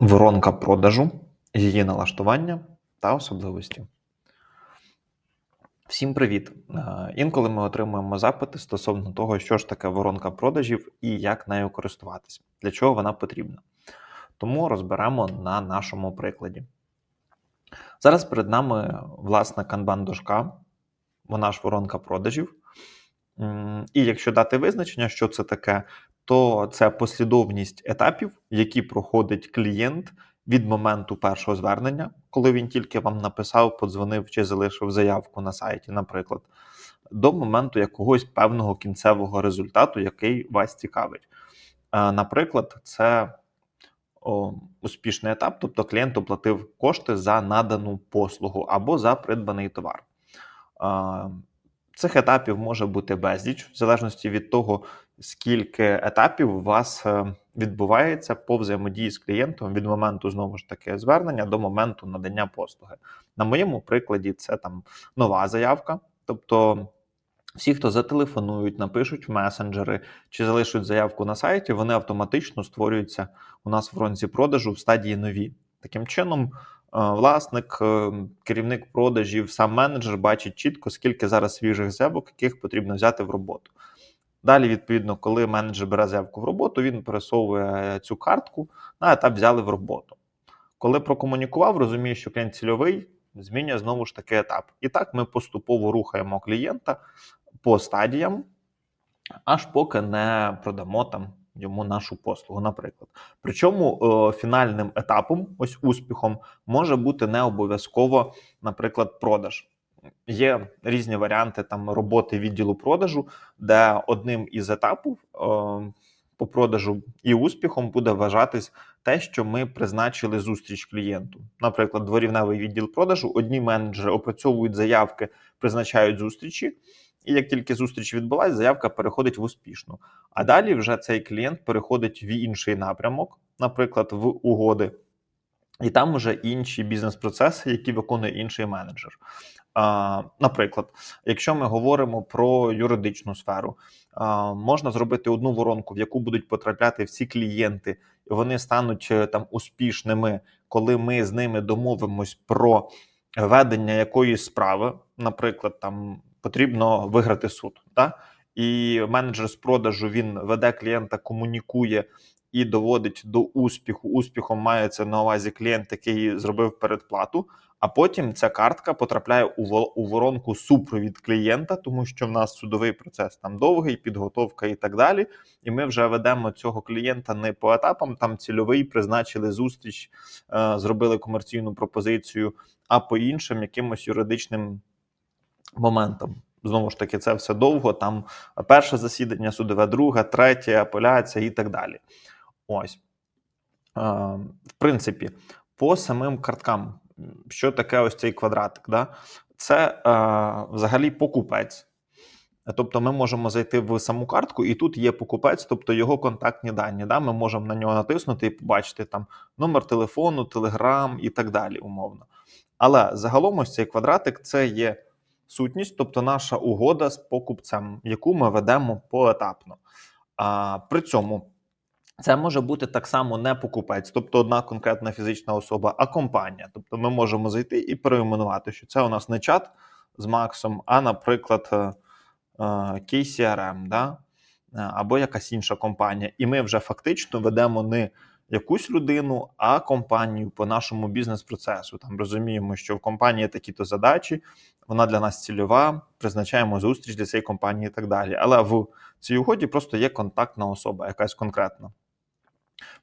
Воронка продажу, її налаштування та особливості. Всім привіт! Е, Інколи ми отримуємо запити стосовно того, що ж таке воронка продажів і як нею користуватись, для чого вона потрібна. Тому розберемо на нашому прикладі. Зараз перед нами власна канбан-дошка, вона ж воронка продажів. І якщо дати визначення, що це таке, то це послідовність етапів, які проходить клієнт від моменту першого звернення, коли він тільки вам написав, подзвонив чи залишив заявку на сайті, наприклад, до моменту якогось певного кінцевого результату, який вас цікавить. Е, Наприклад, це о, успішний етап, тобто клієнт оплатив кошти за надану послугу або за придбаний товар. Е, Цих етапів може бути безліч, в залежності від того, скільки етапів у вас е, відбувається по взаємодії з клієнтом від моменту знову ж таки звернення до моменту надання послуги. На моєму прикладі це там нова заявка, тобто. Всі, хто зателефонують, напишуть месенджери чи залишать заявку на сайті, вони автоматично створюються у нас в ронці продажу в стадії нові. Таким чином, е, власник, е, керівник продажів, сам менеджер бачить чітко, скільки зараз свіжих заявок, яких потрібно взяти в роботу. Далі, відповідно, коли менеджер бере заявку в роботу, він пересовує цю картку на етап взяли в роботу. Коли прокомунікував, розуміє, що клієнт цільовий, змінює знову ж таки етап. І так ми поступово рухаємо клієнта по стадіям, аж поки не продамо там йому нашу послугу, наприклад. Причому е, фінальним етапом, ось успіхом, може бути не обов'язково, наприклад, продаж. Є різні варіанти там роботи відділу продажу, де одним із етапів е, по продажу і успіхом буде вважатись те, що ми призначили зустріч клієнту. Наприклад, дворівневий відділ продажу, одні менеджери опрацьовують заявки, призначають зустрічі. І як тільки зустріч відбулась, заявка переходить в успішну. А далі вже цей клієнт переходить в інший напрямок, наприклад, в угоди, і там вже інші бізнес-процеси, які виконує інший менеджер. Наприклад, якщо ми говоримо про юридичну сферу, можна зробити одну воронку, в яку будуть потрапляти всі клієнти, і вони стануть е, там успішними, коли ми з ними домовимось про ведення якоїсь справи, наприклад, там потрібно виграти суд. Да? І менеджер з продажу він веде клієнта, комунікує і доводить до успіху. Успіхом мається на увазі клієнт, який зробив передплату. А потім ця картка потрапляє у воронку супровід клієнта, тому що в нас судовий процес там довгий, підготовка і так далі. І ми вже ведемо цього клієнта не по етапам, там цільовий призначили зустріч, е, зробили комерційну пропозицію, а по іншим якимось юридичним моментам. Знову ж таки, це все довго. Там перше засідання, судове, друге, третє, апеляція і так далі. Ось. Е, в принципі, по самим карткам, що таке ось цей квадратик? Да? Це е, взагалі покупець. Тобто ми можемо зайти в саму картку, і тут є покупець, тобто його контактні дані. Да? Ми можемо на нього натиснути і побачити там номер телефону, телеграм і так далі, умовно. Але загалом ось цей квадратик це є сутність, тобто наша угода з покупцем, яку ми ведемо поетапно. А при цьому це може бути так само не покупець, тобто одна конкретна фізична особа, а компанія. Тобто ми можемо зайти і переіменувати, що це у нас не чат з Максом, а, наприклад, е, е, KCRM, да? Е, або якась інша компанія. І ми вже фактично ведемо не якусь людину, а компанію по нашому бізнес-процесу. Там розуміємо, що в компанії такі-то задачі, вона для нас цільова, призначаємо зустріч для цієї компанії і так далі. Але в цій угоді просто є контактна особа, якась конкретна.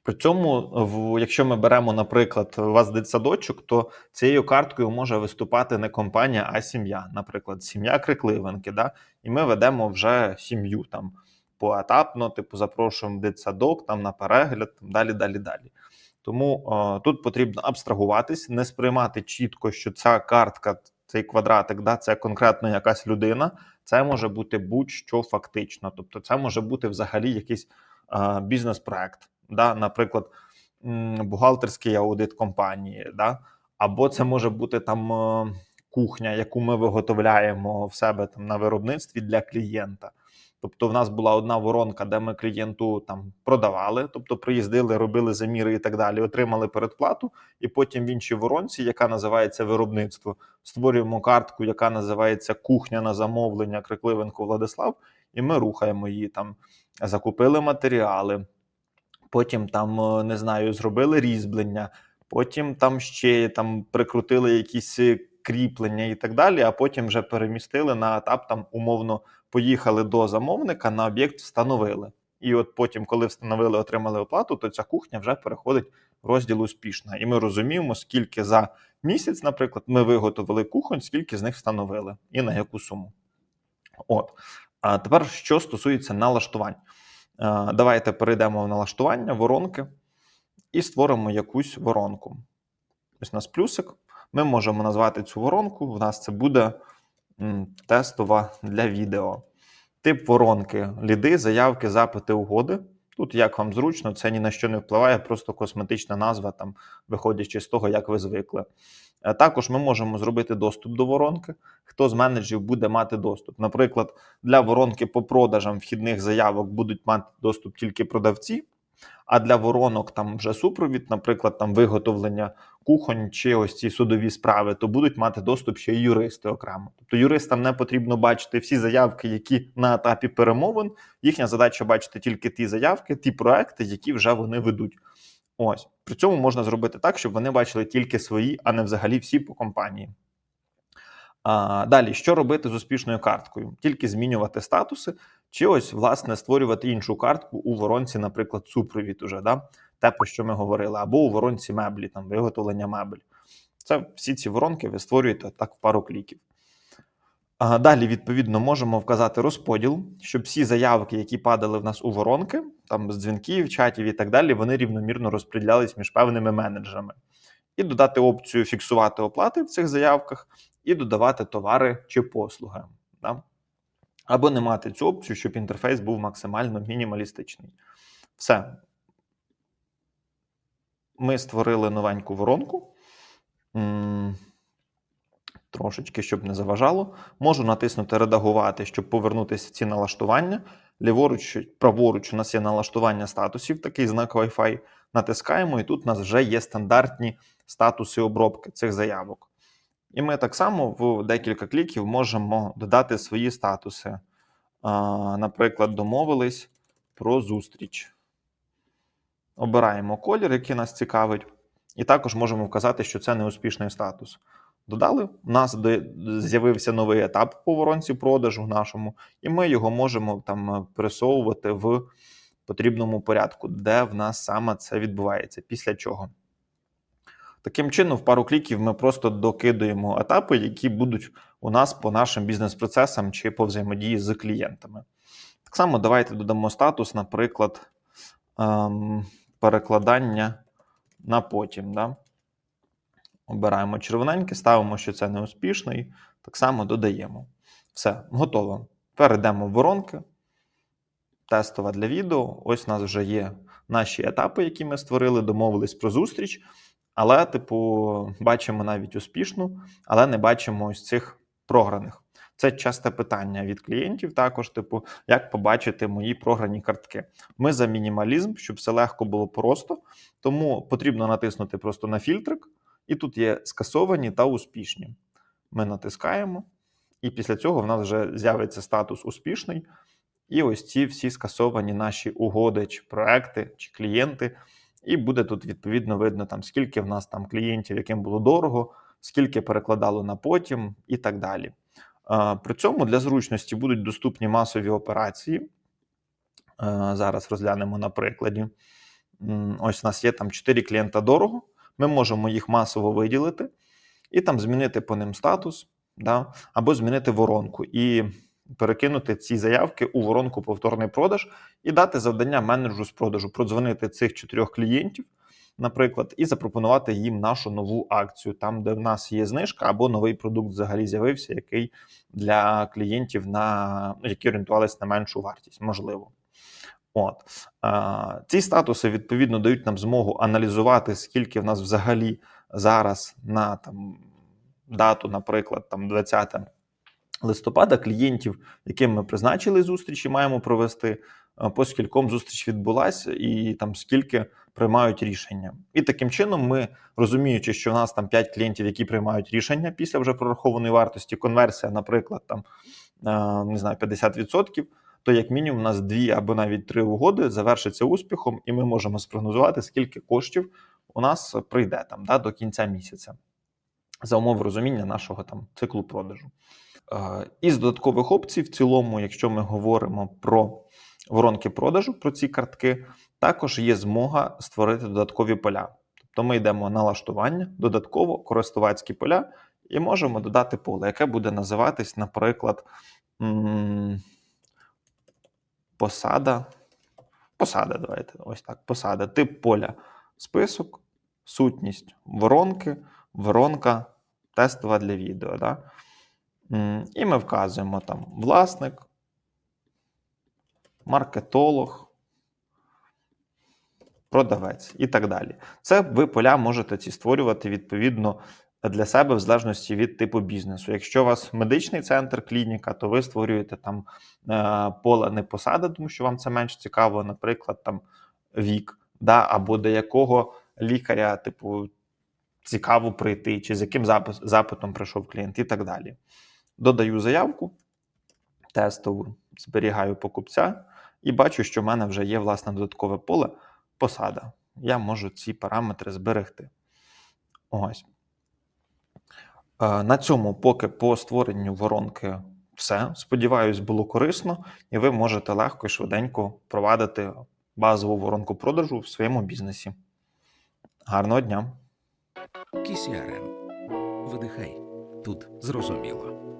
При цьому, якщо ми беремо, наприклад, у вас дитсадочок, то цією карткою може виступати не компанія, а сім'я. Наприклад, сім'я Крикливенки. Да? І ми ведемо вже сім'ю там поетапно, типу, запрошуємо дитсадок там на перегляд, там, далі, далі, далі. Тому о, тут потрібно абстрагуватись, не сприймати чітко, що ця картка, цей квадратик, да, це конкретно якась людина. Це може бути будь-що фактично. Тобто, це може бути взагалі якийсь е, бізнес-проект да, наприклад, бухгалтерський аудит компанії, да, або це може бути там е, кухня, яку ми виготовляємо в себе там на виробництві для клієнта. Тобто, в нас була одна воронка, де ми клієнту там продавали, тобто приїздили, робили заміри і так далі, отримали передплату. І потім в іншій воронці, яка називається виробництво, створюємо картку, яка називається кухня на замовлення Крикливенко Владислав, і ми рухаємо її там. Закупили матеріали, потім там е, не знаю, зробили різьблення, потім там ще там прикрутили якісь е, кріплення і так далі. А потім вже перемістили на етап там умовно поїхали до замовника на об'єкт, встановили. І от потім, коли встановили, отримали оплату, то ця кухня вже переходить в розділ успішна. І ми розуміємо, скільки за місяць, наприклад, ми виготовили кухонь, скільки з них встановили, і на яку суму. От. А тепер, що стосується налаштувань, давайте перейдемо в налаштування, воронки і створимо якусь воронку. Ось у нас плюсик. Ми можемо назвати цю воронку. У нас це буде тестова для відео. Тип воронки: ліди, заявки, запити, угоди. Тут як вам зручно, це ні на що не впливає, просто косметична назва, там, виходячи з того, як ви звикли. Е, Також ми можемо зробити доступ до воронки. Хто з менеджерів буде мати доступ? Наприклад, для воронки по продажам вхідних заявок будуть мати доступ тільки продавці, а для воронок там вже супровід, наприклад, там виготовлення кухонь чи ось ці судові справи, то будуть мати доступ ще й юристи окремо. Тобто юристам не потрібно бачити всі заявки, які на етапі перемовин. Їхня задача бачити тільки ті заявки, ті проекти, які вже вони ведуть. Ось при цьому можна зробити так, щоб вони бачили тільки свої, а не взагалі всі по компанії. А, Далі, що робити з успішною карткою? Тільки змінювати статуси, чи ось, власне, створювати іншу картку у воронці, наприклад, супровід уже, да? те, про що ми говорили, або у воронці меблі, там виготовлення меблі. Це всі ці воронки ви створюєте так в пару кліків. А Далі, відповідно, можемо вказати розподіл, щоб всі заявки, які падали в нас у воронки, там з дзвінків, чатів і так далі, вони рівномірно розподілялись між певними менеджерами. І додати опцію фіксувати оплати в цих заявках, і додавати товари чи послуги. Да? Або не мати цю опцію, щоб інтерфейс був максимально мінімалістичний. Все. Ми створили новеньку воронку. Трошечки, щоб не заважало. Можу натиснути Редагувати, щоб повернутися в ці налаштування. Ліворуч, праворуч у нас є налаштування статусів, такий знак Wi-Fi. Натискаємо, і тут у нас вже є стандартні статуси обробки цих заявок. І ми так само в декілька кліків можемо додати свої статуси. Наприклад, домовились про зустріч. Обираємо колір, який нас цікавить, і також можемо вказати, що це неуспішний статус. Додали, у нас з'явився новий етап по воронці продажу нашому, і ми його можемо там пересовувати в потрібному порядку, де в нас саме це відбувається. Після чого. Таким чином, в пару кліків ми просто докидуємо етапи, які будуть у нас по нашим бізнес-процесам чи по взаємодії з клієнтами. Так само давайте додамо статус, наприклад, ем, перекладання на потім. Да? Обираємо червоненьке, ставимо, що це неуспішний. Так само додаємо. Все, готово. Перейдемо в воронки. Тестова для відео. Ось у нас вже є наші етапи, які ми створили, домовились про зустріч. Але, типу, бачимо навіть успішну, але не бачимо ось цих програних. Це часте питання від клієнтів. Також, типу, як побачити мої програні картки. Ми за мінімалізм, щоб все легко було просто. Тому потрібно натиснути просто на фільтрик, і тут є скасовані та успішні. Ми натискаємо, і після цього в нас вже з'явиться статус успішний. І ось ці всі скасовані наші угоди, чи проекти, чи клієнти. І буде тут відповідно видно, там скільки в нас там клієнтів, яким було дорого, скільки перекладало на потім, і так далі. При цьому для зручності будуть доступні масові операції. Зараз розглянемо на прикладі. Ось у нас є там 4 клієнта дорого. Ми можемо їх масово виділити і там змінити по ним статус, да, або змінити воронку. І перекинути ці заявки у воронку повторний продаж і дати завдання менеджеру з продажу продзвонити цих чотирьох клієнтів, наприклад, і запропонувати їм нашу нову акцію, там, де в нас є знижка, або новий продукт взагалі з'явився, який для клієнтів на ну, які орієнтувалися на меншу вартість, можливо. От ці статуси відповідно дають нам змогу аналізувати, скільки в нас взагалі зараз на там дату, наприклад, там 20 листопада, клієнтів, яким ми призначили зустрічі, маємо провести, е, по скільком зустріч відбулася, і там скільки приймають рішення. І таким чином, ми розуміючи, що в нас там 5 клієнтів, які приймають рішення після вже прорахованої вартості, конверсія, наприклад, там е, не знаю, 50%, то як мінімум у нас дві або навіть три угоди завершаться успіхом, і ми можемо спрогнозувати, скільки коштів у нас прийде там да, до кінця місяця за умов розуміння нашого там циклу продажу. Е, Із додаткових опцій, в цілому, якщо ми говоримо про воронки продажу, про ці картки, також є змога створити додаткові поля. Тобто ми йдемо на налаштування, додатково користувацькі поля, і можемо додати поле, яке буде називатись, наприклад, посада. Посада, давайте, ось так. Посада. Тип поля список, сутність воронки, воронка тестова для відео. Да? І ми вказуємо там власник, маркетолог, продавець і так далі. Це ви поля можете ці створювати відповідно для себе в залежності від типу бізнесу. Якщо у вас медичний центр, клініка, то ви створюєте там е, поле не посади, тому що вам це менш цікаво, наприклад, там вік, да, або до якого лікаря, типу, цікаво прийти, чи з яким запитом прийшов клієнт, і так далі. Додаю заявку тестову, зберігаю покупця і бачу, що в мене вже є власне додаткове поле посада. Я можу ці параметри зберегти. Ось. Е, На цьому, поки по створенню воронки все. Сподіваюсь, було корисно, і ви можете легко і швиденько провадити базову воронку продажу в своєму бізнесі. Гарного дня! KCRM. Видихай. Тут зрозуміло.